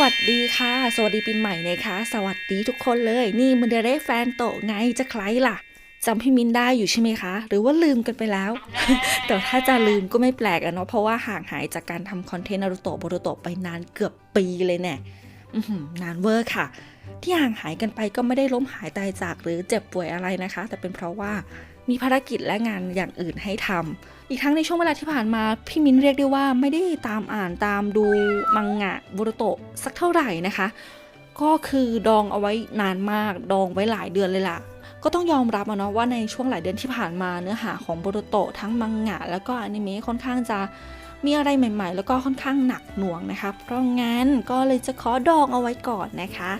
วัสดีค่ะ สวัสดีปีใหม่นะคะ สวัสดีทุกคนเลย นี่มันเดเรแฟนโตะไงจะใครล่ะจำพี่มินได้อยู่ใช่ไหมคะ หรือว่าลืมกันไปแล้ว แต่ถ้าจะลืมก็ไม่แปลกอะเนาะเพราะว่าห่างหายจากการทำคอนเทนต์นารูโตะโบโรโตะไปนานเกือบปีเลยเนี่ยอื้อหือนานเวอร์ค่ะ ที่ห่างหายกันไปก็ไม่ได้ล้มหายตายจากหรือเจ็บป่วยอะไรนะคะ แต่เป็นเพราะว่ามีภารกิจและงานอย่างอื่นให้ทำอีกทั้งในช่วงเวลาที่ผ่านมาพี่มิ้นเรียกได้ว่าไม่ได้ตามอ่านตามดูมังงะบุรุโตะสักเท่าไหร่นะคะ ก็คือดองเอาไว้นานมากดองไว้หลายเดือนเลยล่ะ ก็ต้องยอมรับนะว่าในช่วงหลายเดือนที่ผ่านมาเนื้อหาของบุรุโตะทั้งมังงะ แล้วก็อนิเมะค่อนข้างจะมีอะไรใหม่ ๆ แล้วก็ค่อนข้างหนักหน่วงนะคะ เพราะงั้นก็เลยจะขอดองเอาไว้ก่อนนะคะ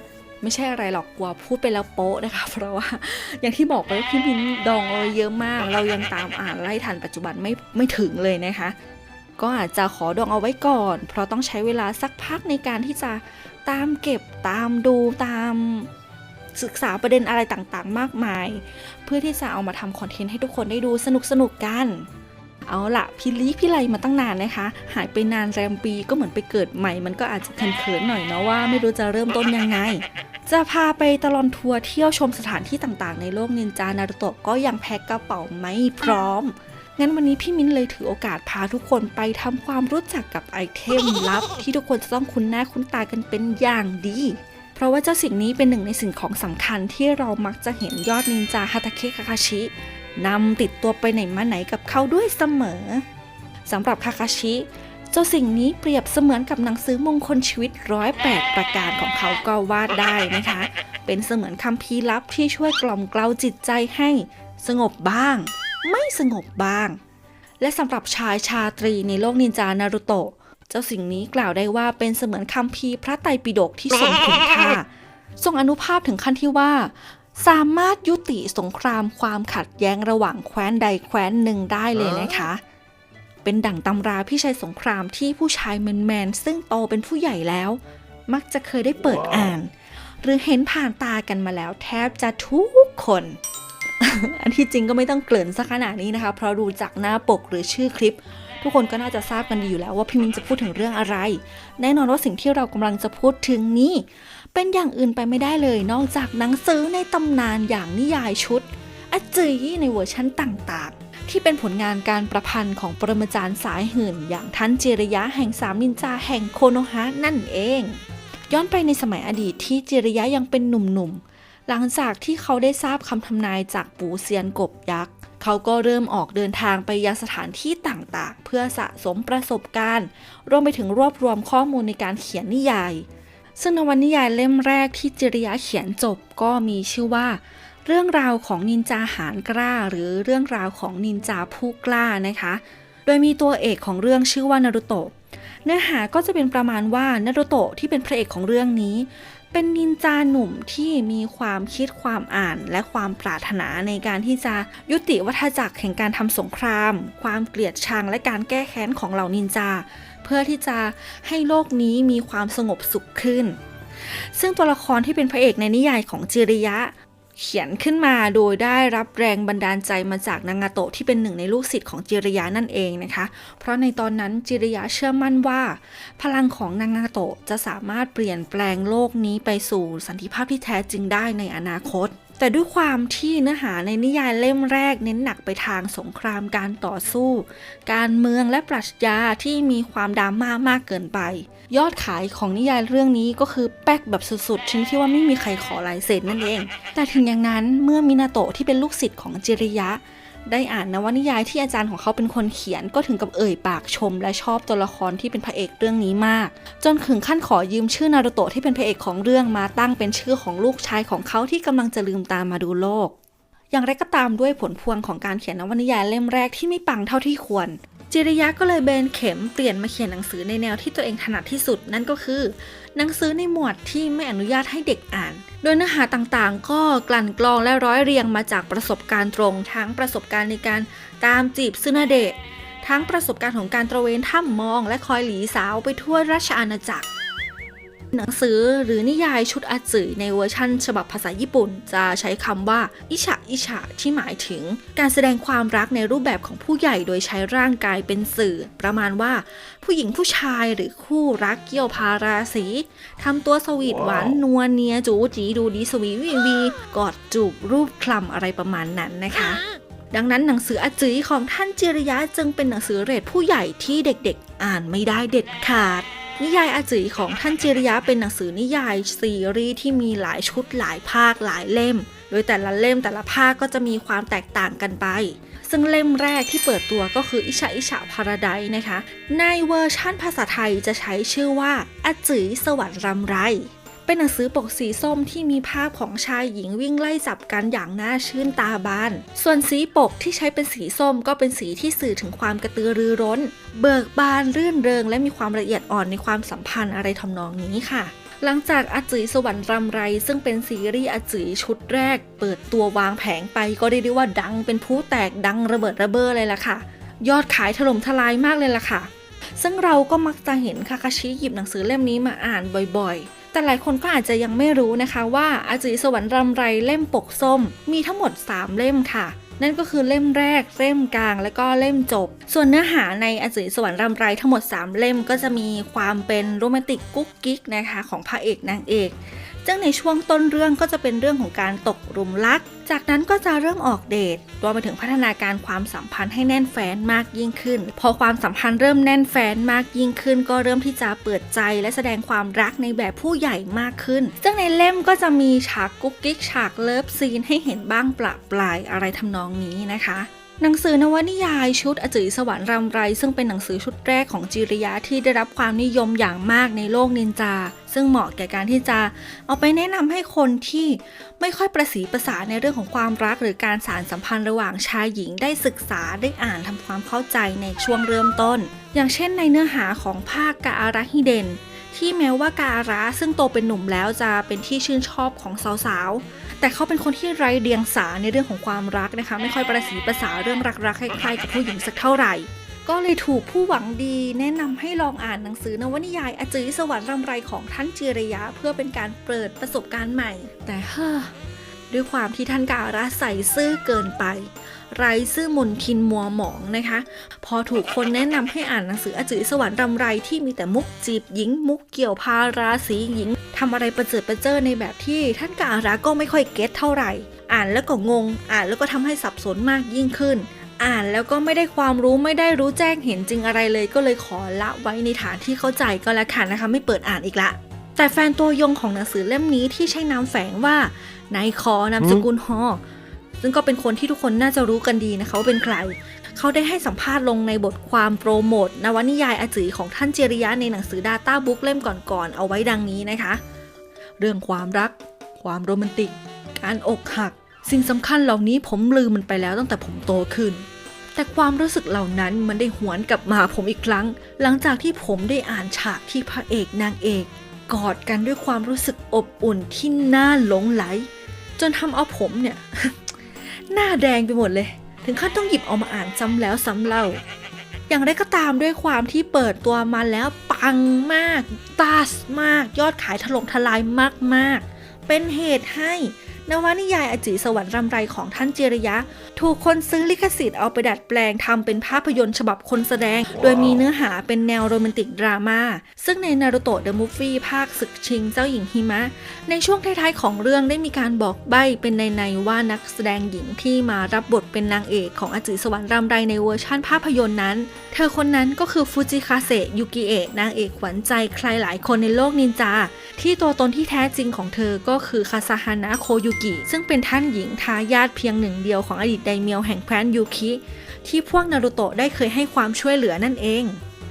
ไม่ใช่อะไรหรอกกลัวพูดไปแล้วโป๊ะนะคะ เพราะว่าอย่างที่บอกไปว่าพี่มินดองเอาเยอะมาก เรายังตามอ่านไล่ทันปัจจุบันไม่ไม่ถึงเลยนะคะ ก็อาจจะขอดองเอาไว้ก่อน เพราะต้องใช้เวลาสักพักในการที่จะตามเก็บตามดูตามศึกษาประเด็นอะไรต่างๆ มากมาย เพื่อที่จะเอามาทำคอนเทนต์ให้ทุกคนได้ดูสนุกสนุกๆกัน เอาละพี่ลีพี่ไลมาตั้งนานนะคะ หายไปนานแรมปีก็เหมือนไปเกิดใหม่ มันก็อาจจะเขินๆหน่อยเนาะว่าไม่รู้จะเริ่มต้นยังไง จะพาไปตลอนทัวร์เที่ยวชมสถานที่ต่างๆ ในโลกนินจานารุโตะก็ยังแพ็คกระเป๋าไม่พร้อมงั้นวันนี้พี่มิ้นเลยถือโอกาสพาทุกคนไปทำความรู้จักกับไอเทมลับ ที่ทุกคนจะต้องคุ้นหน้าคุ้นตากันเป็นอย่างดี เพราะว่าเจ้าสิ่งนี้เป็นหนึ่งในสิ่งของสำคัญที่เรามักจะเห็นยอดนินจาฮาตาเคคาคาชิ นำติดตัวไปไหนมาไหนกับเขาด้วยเสมอสำหรับคาคาชิ เจ้าสิ่งนี้เปรียบเสมือนกับหนังสือมงคลชีวิตร้อยแปดประการของเขาก็วาดได้นะคะ เป็นเสมือนคำพีร์ลับที่ช่วยกล่อมเกลาจิตใจให้ สงบบ้าง ไม่สงบบ้าง และสำหรับชายชาตรีในโลกนินจานารุโตะเจ้าสิ่งนี้กล่าวได้ว่าเป็นเสมือนคำพีพระไตรปิฎกที่ทรงคุณค่าทรงอนุภาพถึงขั้นที่ว่า สามารถยุติสงครามความขัดแย้งระหว่างแคว้นใดแคว้นหนึ่งได้เลยนะคะ เป็นดั่งตำราพี่ชัยสงครามที่ผู้ชายแมนๆซึ่งโตเป็นผู้ใหญ่แล้ว มักจะเคยได้เปิดอ่าน หรือเห็นผ่านตากันมาแล้วแทบจะทุกคน อันที่จริงก็ไม่ต้องเกริ่นสักขนาดนี้นะคะ เพราะดูจากหน้าปกหรือชื่อคลิป ทุกคนก็น่าจะทราบกันดีอยู่แล้วว่าพี่มินจะพูดถึงเรื่องอะไร แน่นอนว่าสิ่งที่เรากำลังจะพูดถึงนี้ เป็นอย่างอื่นไปไม่ได้เลยนอกจากหนังสือในตำนานอย่างนิยายชุดอจืยในเวอร์ชั่นต่างๆ ที่เป็นผลงานการประพันธ์ของปรมาจารย์สายหื่น อย่างท่านเจริยะแห่งสามนินจาแห่งโคโนฮะนั่นเอง ย้อนไปในสมัยอดีตที่เจริยะยังเป็นหนุ่มๆ หลังจากที่เขาได้ทราบคำทำนายจากปู่เซียนกบยักษ์เขาก็เริ่มออกเดินทางไปยังสถานที่ต่างๆ เพื่อสะสมประสบการณ์ รวมไปถึงรวบรวมข้อมูลในการเขียนนิยาย ซึ่งนวนิยายเล่มแรกที่จิริยะเขียนจบก็มีชื่อว่า เรื่องราวของนินจาหารกล้า หรือเรื่องราวของนินจาผู้กล้านะคะ โดยมีตัวเอกของเรื่องชื่อว่านารุโตะเนื้อหาก็จะเป็นประมาณว่านารุโตะที่เป็นพระเอกของเรื่องนี้ เป็นนินจาหนุ่มที่มีความคิดความอ่านและความปรารถนาในการที่จะยุติวัฏจักรแห่งการทำสงคราม ความเกลียดชังและการแก้แค้นของเหล่านินจา เพื่อที่จะให้โลกนี้มีความสงบสุขขึ้น ซึ่งตัวละครที่เป็นพระเอกในนิยายของจิริยะ เขียนขึ้นมาโดยได้รับแรงบันดาลใจมาจากนางาโตะที่เป็นหนึ่งในลูกศิษย์ของจิริยะนั่นเองนะคะ เพราะในตอนนั้นจิริยะเชื่อมั่นว่า พลังของนางาโตะจะสามารถเปลี่ยนแปลงโลกนี้ไปสู่สันติภาพที่แท้จริงได้ในอนาคต แต่ด้วยความที่เนื้อหาในนิยายเล่มแรกเน้นหนักไปทางสงครามการต่อสู้ การเมืองและปรัชญาที่มีความดราม่ามากเกินไป ยอดขายของนิยายเรื่องนี้ก็คือแป๊กแบบสุดๆชนิดที่ว่าไม่มีใครขอลายเซ็นนั่นเอง แต่ถึงอย่างนั้นเมื่อมินาโตะที่เป็นลูกศิษย์ของจิริยะ ได้อ่านนวนิยายที่อาจารย์ของเขาเป็นคนเขียน ก็ถึงกับเอ่ยปากชม และชอบตัวละครที่เป็นพระเอกเรื่องนี้มาก จนถึงขั้นขอยืมชื่อนารุโตะที่เป็นพระเอกของเรื่องมาตั้งเป็นชื่อของลูกชายของเขาที่กำลังจะลืมตามาดูโลก อย่างไรก็ตามด้วยผลพวงของการเขียนนวนิยายเล่มแรกที่ไม่ปังเท่าที่ควร จิริยะก็เลยเบนเข็มเปลี่ยนมาเขียนหนังสือในแนวที่ตัวเองถนัดที่สุดนั่นก็คือ หนังสือในหมวดที่ไม่อนุญาตให้เด็กอ่าน โดยเนื้อหาต่างๆ ก็กลั่นกรองและร้อยเรียงมาจากประสบการณ์ตรง ทั้งประสบการณ์ในการตามจีบซึนาเดะทั้งประสบการณ์ของการตระเวนถ้ำมอง และคอยหลีสาวไปทั่วราชอาณาจักร หนังสือหรือนิยายชุดอาจือในเวอร์ชั่น ฉบับภาษาญี่ปุ่น จะใช้คำว่าอิชะอิชะที่หมายถึง การแสดงความรักในรูปแบบของผู้ใหญ่โดยใช้ร่างกายเป็นสื่อ ประมาณว่า ผู้หญิงผู้ชายหรือคู่รักเกี่ยวพาราสีทำตัวสวีทหวานนัวเนียจูจีดูดีสวีวีวีกอดจูบรูปคลำอะไรประมาณนั้นนะคะดังนั้นหนังสืออาจือของท่านจิริยะจึงเป็นหนังสือเรทผู้ใหญ่ที่เด็กๆ อ่านไม่ได้เด็ดขาด นิยายอาจือของท่านจิริยะเป็นหนังสือนิยายซีรีส์ที่มีหลายชุดหลายภาคหลายเล่ม โดยแต่ละเล่มแต่ละภาคก็จะมีความแตกต่างกันไป ซึ่งเล่มแรกที่เปิดตัวก็คืออิชาอิชาพาราไดนะคะ ในเวอร์ชั่นภาษาไทยจะใช้ชื่อว่าอาจือสวรรค์รำไร เป็นหนังสือปกสีส้มที่มีภาพของชายหญิงวิ่งไล่จับกันอย่างน่าชื่นตาบาน ส่วนสีปกที่ใช้เป็นสีส้มก็เป็นสีที่สื่อถึงความกระตือรือร้น เบิกบานรื่นเริง และมีความละเอียดอ่อนในความสัมพันธ์อะไรทำนองนี้ค่ะหลังจากอาจืยสวรรค์รำไร ซึ่งเป็นซีรีส์อาจืยชุดแรก เปิดตัววางแผงไปก็ได้ได้ว่าดังเป็นผู้แตกดังระเบิดระเบ้อเลยล่ะค่ะ ยอดขายถล่มทลายมากเลยล่ะค่ะ ซึ่งเราก็มักจะเห็นคาคาชิหยิบหนังสือเล่มนี้มาอ่านบ่อยๆ แต่หลายคนก็อาจจะยังไม่รู้นะคะว่าอาจิสวรรค์รำไรเล่มปกส้ม มีทั้งหมด 3 เล่มค่ะ นั่นก็คือเล่มแรก เล่มกลาง และก็เล่มจบ ส่วนเนื้อหาในอาจิสวรรค์รำไรทั้งหมด 3 เล่มก็จะมีความเป็นโรแมนติกกุ๊กกิ๊กนะคะของพระเอกนางเอก ซึ่งในช่วงต้นเรื่องก็จะเป็นเรื่องของการตกหลุมรัก จากนั้นก็จะเริ่มออกเดทรวมไปถึงพัฒนาการความสัมพันธ์ให้แน่นแฟ้นมากยิ่งขึ้น พอความสัมพันธ์เริ่มแน่นแฟ้นมากยิ่งขึ้น ก็เริ่มที่จะเปิดใจและแสดงความรักในแบบผู้ใหญ่มากขึ้น ซึ่งในเล่มก็จะมีฉากกุ๊กกิ๊กฉากเลิฟซีนให้เห็นบ้างประปรายอะไรทำนองนี้นะคะ หนังสือนวนิยายชุดอจือสวรรค์รำไร ซึ่งเป็นหนังสือชุดแรกของจิริยะที่ได้รับความนิยมอย่างมากในโลกนินจา ซึ่งเหมาะแก่การที่จะเอาไปแนะนำให้คนที่ไม่ค่อยประสีประสาในเรื่องของความรัก หรือการสารสัมพันธ์ระหว่างชายหญิงได้ศึกษาได้อ่านทำความเข้าใจในช่วงเริ่มต้น อย่างเช่นในเนื้อหาของภาคกาอาระฮิเดน ที่แม้ว่ากาอาระซึ่งโตเป็นหนุ่มแล้วจะเป็นที่ชื่นชอบของสาวๆ แต่เขาเป็นคนที่ไร้เดียงสาในเรื่องของความรักนะคะ ไม่ค่อยประสีประสาเรื่องรักๆใครๆกับผู้หญิงสักเท่าไหร่ ก็เลยถูกผู้หวังดี แนะนำให้ลองอ่านหนังสือนวนิยายอจือสวรรค์รำไรของท่านจิรยะ เพื่อเป็นการเปิดประสบการณ์ใหม่ แต่เฮ้อด้วยความที่ท่านกาอาระใส่ซื่อเกินไป ไร้ซื่อมนทินมัวหมองนะคะ พอถูกคนแนะนำให้อ่านหนังสืออจือสวรรค์รำไรที่มีแต่มุกจีบหญิง มุกเกี่ยวพาราสีหญิงทำอะไรประเจิดประเจิอในแบบที่ท่านกาอาระก็ไม่ค่อยเก็ตเท่าไหร่ อ่านแล้วก็งง อ่านแล้วก็ทำให้สับสนมากยิ่งขึ้น อ่านแล้วก็ไม่ได้ความรู้ไม่ได้รู้แจ้งเห็นจริงอะไรเลย ก็เลยขอละไว้ในฐานที่เข้าใจก็แล้วกันนะคะ ไม่เปิดอ่านอีกละแต่แฟนตัวยงของหนังสือเล่มนี้ที่ใช้นามแฝงว่า นายคอนามสกุลฮอ ซึ่งก็เป็นคนที่ทุกคนน่าจะรู้กันดีนะคะว่าเป็นใคร เขาได้ให้สัมภาษณ์ลงในบทความโปรโมทนวนิยายอาจือของท่านเจริยะในหนังสือ Data Book เล่มก่อนๆ เอาไว้ดังนี้นะคะ เรื่องความรัก ความโรแมนติก การอกหัก สิ่งสำคัญเหล่านี้ผมลืมมันไปแล้วตั้งแต่ผมโตขึ้น แต่ความรู้สึกเหล่านั้นมันได้หวนกลับมาหาผมอีกครั้ง หลังจากที่ผมได้อ่านฉากที่พระเอกนางเอก กอดกันด้วยความรู้สึกอบอุ่นที่น่าหลงไหล จนทำเอาผมเนี่ย หน้าแดงไปหมดเลย ถึงขั้นต้องหยิบเอามาอ่านซ้ำแล้วซ้ำเล่า อย่างไรก็ตามด้วยความที่เปิดตัวมาแล้วปังมากตาสมาก ยอดขายถล่มทลายมากๆ เป็นเหตุให้ นวนิยายอจิสวรรค์รำไรของท่านเจริยะ ถูกคนซื้อลิขสิทธิ์เอาไปดัดแปลงทำเป็นภาพยนตร์ฉบับคนแสดง โดยมีเนื้อหาเป็นแนวโรแมนติกดราม่า ซึ่งในนารูโตะเดอะมูฟวี่ภาคศึกชิงเจ้าหญิงหิมะ ในช่วงท้ายๆของเรื่องได้มีการบอกใบ้เป็นในในๆว่านักแสดงหญิงที่มารับบทเป็นนางเอกของอจิสวรรค์รำไรในเวอร์ชั่นภาพยนตร์นั้น เธอคนนั้นก็คือฟูจิคาเซยุกิเอะนางเอกขวัญใจใครหลายคนในโลกนินจา ที่ตัวตนที่แท้จริงของเธอก็คือคาซาฮานะโคยุกิ ซึ่งเป็นท่านหญิงทายาทเพียงหนึ่งเดียวของอดีตไดเมียวแห่งแคว้นยูคิ ที่พวกนารูโตะได้เคยให้ความช่วยเหลือนั่นเอง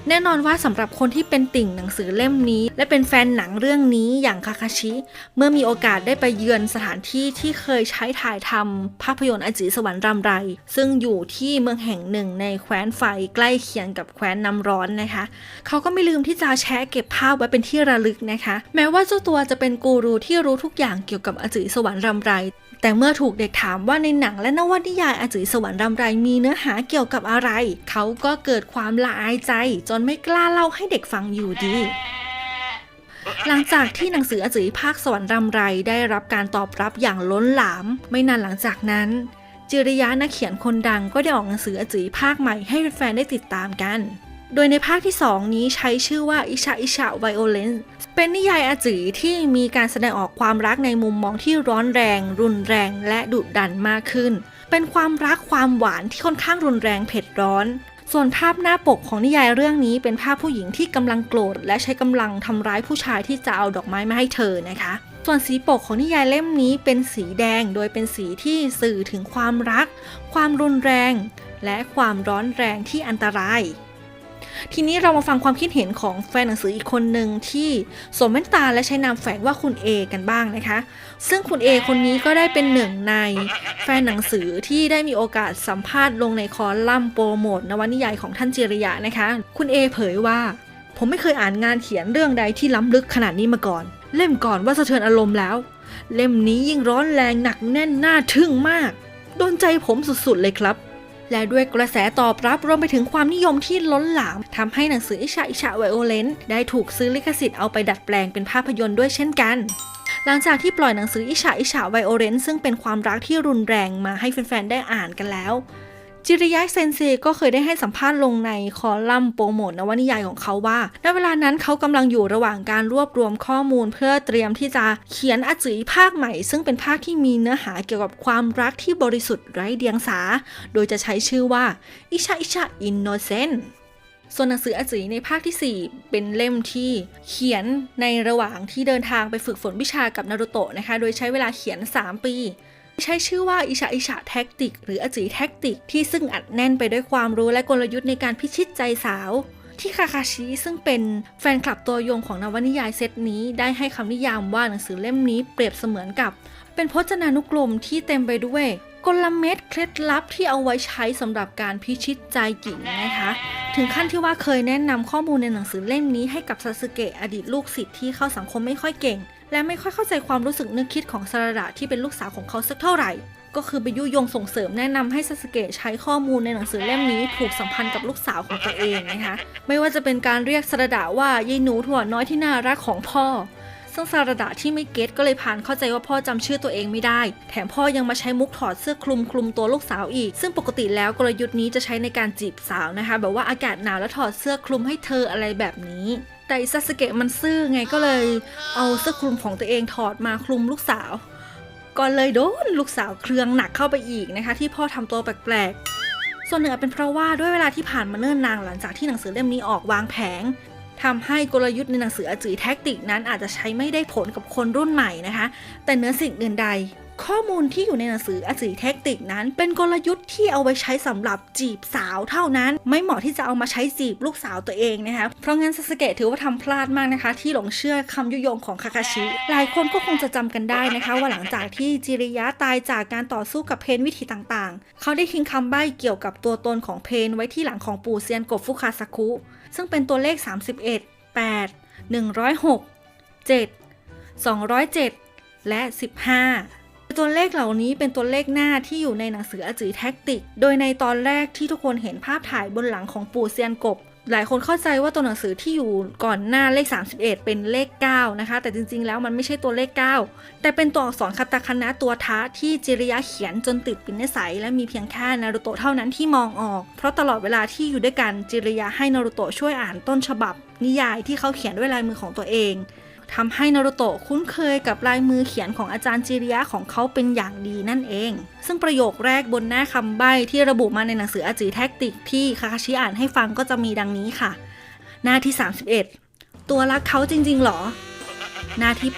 แน่นอนว่าสำหรับคนที่เป็นติ่งหนังสือเล่มนี้ และเป็นแฟนหนังเรื่องนี้อย่างคาคาชิ เมื่อมีโอกาสได้ไปเยือนสถานที่ที่เคยใช้ถ่ายทำภาพยนตร์อจิสวรรค์รำไร ซึ่งอยู่ที่เมืองแห่งหนึ่งในแคว้นไฟใกล้เคียงกับแคว้นน้ำร้อนนะคะ เขาก็ไม่ลืมที่จะแชร์เก็บภาพไว้เป็นที่ระลึกนะคะ แม้ว่าเจ้าตัวจะเป็นกูรูที่รู้ทุกอย่างเกี่ยวกับอจิสวรรค์รำไร แต่เมื่อถูกเด็กถามว่าในหนังและนวนิยายอจิสวรรค์รำไรมีเนื้อหาเกี่ยวกับอะไร เขาก็เกิดความละอายใจ จนไม่กล้าเล่าให้เด็กฟังอยู่ดี หลังจากที่หนังสืออจือภาคสวรรค์รำไรได้รับการตอบรับอย่างล้นหลาม ไม่นานหลังจากนั้นจิริยะนักเขียนคนดังก็ได้ออกหนังสืออจือภาคใหม่ให้แฟนๆได้ติดตามกัน โดยในภาคที่ 2 นี้ใช้ชื่อว่าอิชาอิชาไวโอเลน เป็นนิยายอาจือที่มีการแสดงออกความรักในมุมมองที่ร้อนแรง รุนแรงและดุดันมากขึ้น เป็นความรักความหวานที่ค่อนข้างรุนแรงเผ็ดร้อน ส่วนภาพหน้าปกของนิยายเรื่องนี้เป็นภาพผู้หญิงที่กำลังโกรธ และใช้กำลังทำร้ายผู้ชายที่จะเอาดอกไม้มาให้เธอนะคะ ส่วนสีปกของนิยายเล่มนี้เป็นสีแดง โดยเป็นสีที่สื่อถึงความรัก ความรุนแรง และความร้อนแรงที่อันตราย ทีนี้เรามาฟังความคิดเห็นของแฟนหนังสืออีกคนหนึ่งที่สวมแว่นตาและใช้นามแฝงว่าคุณ A กันบ้างนะคะ ซึ่งคุณ A คนนี้ก็ได้เป็นหนึ่งในแฟนหนังสือที่ได้มีโอกาสสัมภาษณ์ลงในคอลัมน์โปรโมทนวนิยายของท่านจิริยะนะคะ คุณ A เผยว่า ผมไม่เคยอ่านงานเขียนเรื่องใดที่ล้ำลึกขนาดนี้มาก่อน เล่มก่อนว่าสะเทือนอารมณ์แล้ว เล่มนี้ยิ่งร้อนแรงหนักแน่นน่าทึ่งมากโดนใจผมสุดๆเลยครับ และด้วยกระแสตอบรับรวมไปถึงความนิยมที่ล้นหลามทำให้หนังสืออิชาอิชาไวโอเลนได้ถูกซื้อลิขสิทธิ์เอาไปดัดแปลงเป็นภาพยนตร์ด้วยเช่นกันหลังจากที่ปล่อยหนังสืออิชาอิชาไวโอเลนซึ่งเป็นความรักที่รุนแรงมาให้แฟนๆได้อ่านกันแล้ว จิริยะเซนเซก็เคยได้ให้สัมภาษณ์ลงในคอลัมน์โปรโมทนวนิยายของเขาว่าณเวลานั้นเขากำลังอยู่ระหว่างการรวบรวมข้อมูล เพื่อเตรียมที่จะเขียนอจือภาคใหม่ ซึ่งเป็นภาคที่มีเนื้อหาเกี่ยวกับความรักที่บริสุทธิ์ไร้เดียงสา โดยจะใช้ชื่อว่าอิชาอิชาอินโนเซนส่วนหนังสืออจือในภาคที่ 4 เป็นเล่มที่เขียนในระหว่างที่เดินทางไปฝึกฝนวิชากับนารุโตะนะคะ โดยใช้เวลาเขียน 3 ปี ใช้ชื่อว่าอิชาอิชาแท็กติก หรืออจีแท็กติก ที่ซึ่งอัดแน่นไปด้วยความรู้และกลยุทธ์ในการพิชิตใจสาว ที่คาคาชิซึ่งเป็นแฟนคลับตัวยงของนวนิยายเซตนี้ ได้ให้คำนิยามว่าหนังสือเล่มนี้เปรียบเสมือนกับ เป็นพจนานุกรมที่เต็มไปด้วย กลเม็ดเคล็ดลับที่เอาไว้ใช้สำหรับการพิชิตใจหญิงนะคะ ถึงขั้นที่ว่าเคยแนะนำข้อมูลในหนังสือเล่มนี้ให้กับซาสึเกะอดีตลูกศิษย์ที่เข้าสังคมไม่ค่อยเก่ง และไม่ค่อยเข้าใจความรู้สึกนึกคิดของสาระที่เป็นลูกสาวของเขาสักเท่าไหร่ ก็คือไปยุยงส่งเสริมแนะนำให้ซาสึเกะใช้ข้อมูลในหนังสือเล่มนี้ผูกสัมพันธ์กับลูกสาวของตัวเองนะคะ ไม่ว่าจะเป็นการเรียกสาระว่ายายหนูถั่วน้อยที่น่ารักของพ่อ ซึ่งซาระดาที่ไม่เก็ตก็เลยผ่านเข้าใจว่าพ่อจำชื่อตัวเองไม่ได้ แถมพ่อยังมาใช้มุกถอดเสื้อคลุมคลุมตัวลูกสาวอีก ซึ่งปกติแล้วกลยุทธ์นี้จะใช้ในการจีบสาวนะคะ แบบว่าอากาศหนาวแล้วถอดเสื้อคลุมให้เธออะไรแบบนี้แต่อิซาสเกะมันซื่อไงก็เลย เอาเสื้อคลุมของตัวเองถอดมาคลุมลูกสาวก็เลยโดนลูกสาวเครืองหนักเข้าไปอีกนะคะ ที่พ่อทำตัวแปลกๆ ส่วนหนึ่งอเป็นเพราะว่าด้วยเวลาที่ผ่านมาเนิ่นนานหลังจากที่หนังสือเล่มนี้ออกวางแผง ทำให้กลยุทธ์ในหนังสืออจือแท็กติกนั้นอาจจะใช้ไม่ได้ผลกับคนรุ่นใหม่นะคะ แต่เนื้อสิ่งอื่นใด ข้อมูลที่อยู่ในหนังสืออจือแท็กติกนั้น เป็นกลยุทธ์ที่เอาไว้ใช้สำหรับจีบสาวเท่านั้น ไม่เหมาะที่จะเอามาใช้จีบลูกสาวตัวเองนะคะ เพราะงั้นซาสเกะถือว่าทำพลาดมากนะคะ ที่หลงเชื่อคำยุยงของคาคาชิ หลายคนก็คงจะจำกันได้นะคะ ว่าหลังจากที่จิริยะตายจากการต่อสู้กับเพนวิธีต่างๆ เขาได้ทิ้งคำใบ้เกี่ยวกับตัวตนของเพนไว้ที่หลังของปู่เซียนกบฟุคาซาคุซึ่งเป็นตัวเลข 31 8 106 7 207 และ 15 ตัวเลขเหล่านี้เป็นตัวเลขหน้าที่อยู่ในหนังสืออจือแท็กติก โดยในตอนแรกที่ทุกคนเห็นภาพถ่ายบนหลังของปู่เซียนกบ หลายคนเข้าใจว่าตัวหนังสือที่อยู่ก่อนหน้าเลข 31 เป็นเลข 9 นะคะ แต่จริงๆ แล้วมันไม่ใช่ตัวเลข 9 แต่เป็นตัวอักษรคาตาคานะตัวทะที่จิริยะเขียนจนติดป็นนิสัย และมีเพียงแค่นารุโตะเท่านั้นที่มองออก เพราะตลอดเวลาที่อยู่ด้วยกันจิริยะให้นารุโตะช่วยอ่านต้นฉบับ นิยายที่เขาเขียนด้วยลายมือของตัวเอง ทำให้นารุโตะคุ้นเคยกับลายมือเขียนของอาจารย์จิริยะของเขาเป็นอย่างดีนั่นเอง ซึ่งประโยคแรกบนหน้าคำใบ้ที่ระบุมาในหนังสืออาจิแท็กติกที่คาคาชิอ่านให้ฟังก็จะมีดังนี้ค่ะ หน้าที่ 31 ตัวรักเขาจริง ๆ หรอ หน้าที่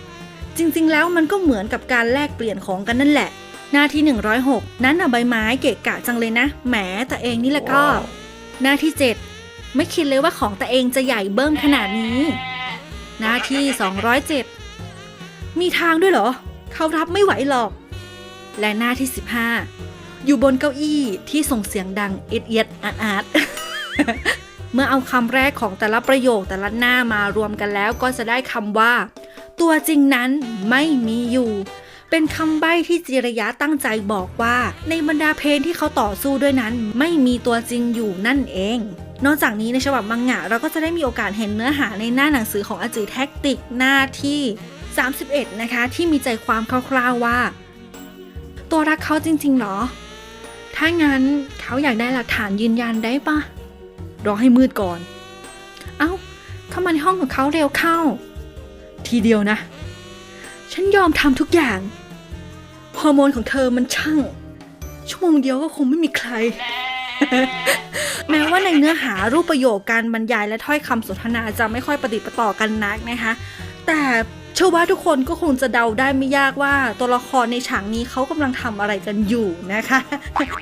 8 จริง ๆ แล้วมันก็เหมือนกับการแลกเปลี่ยนของกันนั่นแหละ หน้าที่ 106 นั้นอะใบไม้เกะกะจังเลยนะ แหมแต่เองนี่แหละก็ หน้าที่ 7 ไม่คิดเลยว่าของตัวเองจะใหญ่เบิ้มขนาดนี้ หน้าที่ 207 มีทางด้วยเหรอ เขารับไม่ไหวหรอก และหน้าที่ 15 อยู่บนเก้าอี้ที่ส่งเสียงดังเอียดเอียดอาดอาดเมื่อเอาคำแรกของแต่ละประโยคแต่ละหน้ามารวมกันแล้วก็จะได้คำว่า ตัวจริงนั้นไม่มีอยู่ เป็นคำใบ้ที่จิระยะตั้งใจบอกว่า ในบรรดาเพลงที่เขาต่อสู้ด้วยนั้น ไม่มีตัวจริงอยู่นั่นเอง นอกจากนี้ในฉบับมังงะเราก็จะได้มีโอกาสเห็นเนื้อหาในหน้าหนังสือของอาจือแท็กติกหน้าที่ 31 นะคะ ที่มีใจความคร่าวๆว่า ตัวรักเขาจริงๆหรอ ถ้างั้นเขาอยากได้หลักฐานยืนยันได้ปะรอให้มืดก่อน เอ้า เข้ามาในห้องของเขาเร็วเข้า ทีเดียวนะ ฉันยอมทำทุกอย่างฮอร์โมนของเธอมันช่าง ชั่วโมงเดียวก็คงไม่มีใคร แม้ว่าในเนื้อหารูปประโยคการบรรยายและถ้อยคำสนทนาจะไม่ค่อยประดิษฐ์ประต่อกันนักนะคะ แต่เชื่อว่าทุกคนก็คงจะเดาได้ไม่ยากว่าตัวละครในฉากนี้เขากำลังทำอะไรกันอยู่นะคะ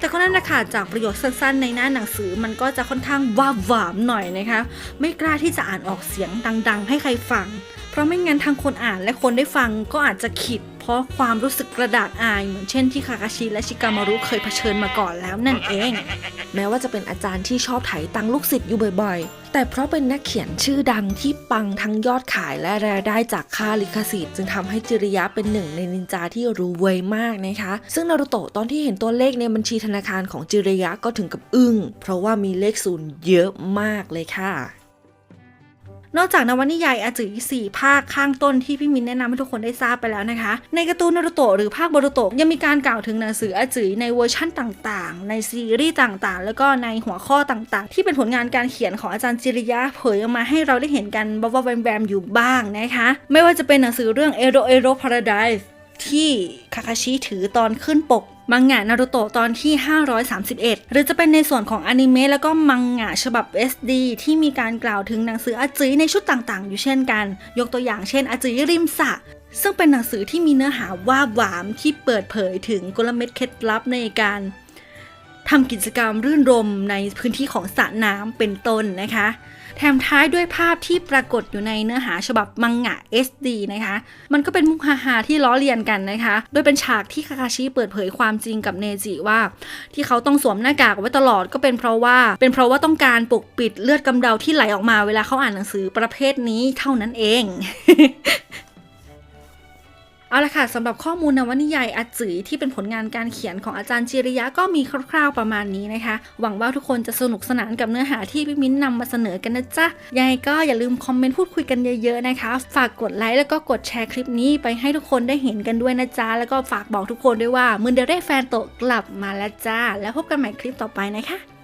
แต่ก็นั่นนะคะจากประโยคสั้นๆ ในหน้าหนังสือมันก็จะค่อนข้างว่าหวามหน่อยนะคะ ไม่กล้าที่จะอ่านออกเสียงดัง ๆ ให้ใครฟังเพราะไม่งั้นทางคนอ่านและคนได้ฟังก็อาจจะขิด เพราะความรู้สึกกระดากอายเหมือนเช่นที่คาคาชิและชิกามารุเคยเผชิญมาก่อนแล้วนั่นเอง แม้ว่าจะเป็นอาจารย์ที่ชอบไถตังลูกศิษย์อยู่บ่อยๆ แต่เพราะเป็นนักเขียนชื่อดังที่ปังทั้งยอดขายและรายได้จากค่าลิขสิทธิ์จึงทำให้จิริยะเป็นหนึ่งในนินจาที่รู้เวยมากนะคะ ซึ่งนารุโตะตอนที่เห็นตัวเลขในบัญชีธนาคารของจิริยะก็ถึงกับอึ้งเพราะว่ามีเลขศูนย์เยอะมากเลยค่ะ นอกจากนวนิยายอาจือสี่ภาคข้างต้นที่พี่มินแนะนำให้ทุกคนได้ทราบไปแล้วนะคะ ในการ์ตูนนารุโตะหรือภาคบรุโตะยังมีการกล่าวถึงหนังสืออาจือในเวอร์ชั่นต่างๆ ในซีรีส์ต่างๆ แล้วก็ในหัวข้อต่างๆ ที่เป็นผลงานการเขียนของอาจารย์จิริยะเผยออกมาให้เราได้เห็นกันบ้าๆแวมๆอยู่บ้างนะคะ ไม่ว่าจะเป็นหนังสือเรื่องเอโรเอโรพาราไดส์ ที่คาคาชิถือตอนขึ้นปกมังงะนารุโตะตอนที่ 531 หรือจะเป็นในส่วนของอนิเมะแล้วก็มังงะฉบับ SD ที่มีการกล่าวถึงหนังสืออาจืยในชุดต่างๆ อยู่เช่นกัน ยกตัวอย่างเช่นอาจืยริมสระซึ่งเป็นหนังสือที่มีเนื้อหาว่าหวามที่เปิดเผยถึงกลเม็ดเคล็ดลับในการทำกิจกรรมรื่นรมในพื้นที่ของสระน้ำเป็นต้นนะคะ แถมท้ายด้วยภาพที่ปรากฏอยู่ในเนื้อหาฉบับมังงะ SD นะคะ มันก็เป็นมุกฮาๆที่ล้อเลียนกันนะคะ โดยเป็นฉากที่คาคาชิเปิดเผยความจริงกับเนจิว่า ที่เขาต้องสวมหน้ากากไว้ตลอดก็เป็นเพราะว่า เป็นเพราะว่าต้องการปกปิดเลือดกำเดาที่ไหลออกมาเวลาเขาอ่านหนังสือประเภทนี้เท่านั้นเอง เอาละค่ะสำหรับข้อมูลนวนิยายอาจือที่เป็นผลงานการเขียนของอาจารย์จิริยะก็มีคร่าวๆประมาณนี้นะคะ หวังว่าทุกคนจะสนุกสนานกับเนื้อหาที่พี่มิ้นนำมาเสนอกันนะจ๊ะยังไงก็อย่าลืมคอมเมนต์พูดคุยกันเยอะๆนะคะ ฝากกดไลค์แล้วก็กดแชร์คลิปนี้ไปให้ทุกคนได้เห็นกันด้วยนะจ๊ะแล้วก็ฝากบอกทุกคนด้วยว่ามืนเดเร่แฟนโตกลับมาแล้วจ้า แล้วพบกันใหม่คลิปต่อไปนะคะ